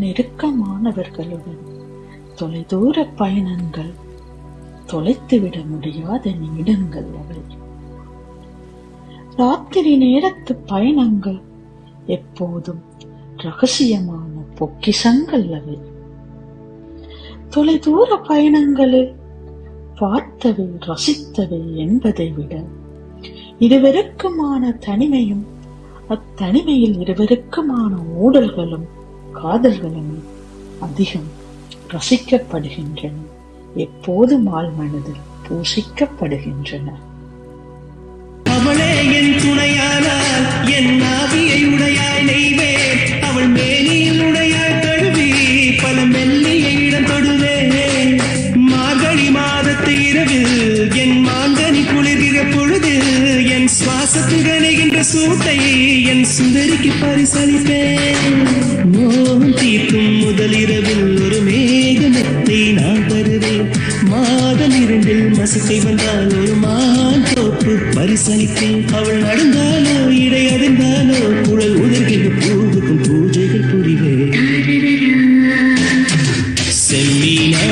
நெருக்கமானவர்களுடன் தொலைதூர பயணங்கள் தொலைத்துவிட முடியாத நிமிடங்கள் அவை. ராத்திரி நேரத்து பயணங்கள் எப்போதும் ரகசியமான பொக்கிஷங்கள் அவை. தொலைதூர பயணங்களில் பார்த்தவை ரசித்தவை என்பதை விட இருவருக்குமான தனிமையும் அத்தனிமையில் இருவருக்குமான ஊடல்களும் காதல்களும் அதிகம் ரசிக்கப்படுகின்றன. எப்போதும் ஆள் மனதில் பூசிக்கப்படுகின்றன. அவளே என் துணையானால் என் ஆவியை உடையாய் நெய்வே அவள் மேனியில் உடையாய் தழுவி பல மெல்லிய இடம் தொடுவே மார்கழி மாதத்து இரவில் என் மாங்கனி சுவாசத்தில் கணைகின்ற சூட்டை என் சுந்தரிக்கு பரிசளிப்பேன். மோகம் தீர்க்கும் முதலிரவில் ஒரு மேகமெத்தை நான் தருவேன். மாதம் இரண்டில் மசத்தை வந்தால் ஒரு மான் தோப்பு பரிசளிப்பேன். அவள் நடந்தாலோ இடை அடைந்தாலோ குழல் உதர்கின்ற பூவுக்கும் பூஜைகள் புரிவேன். செம்மீனா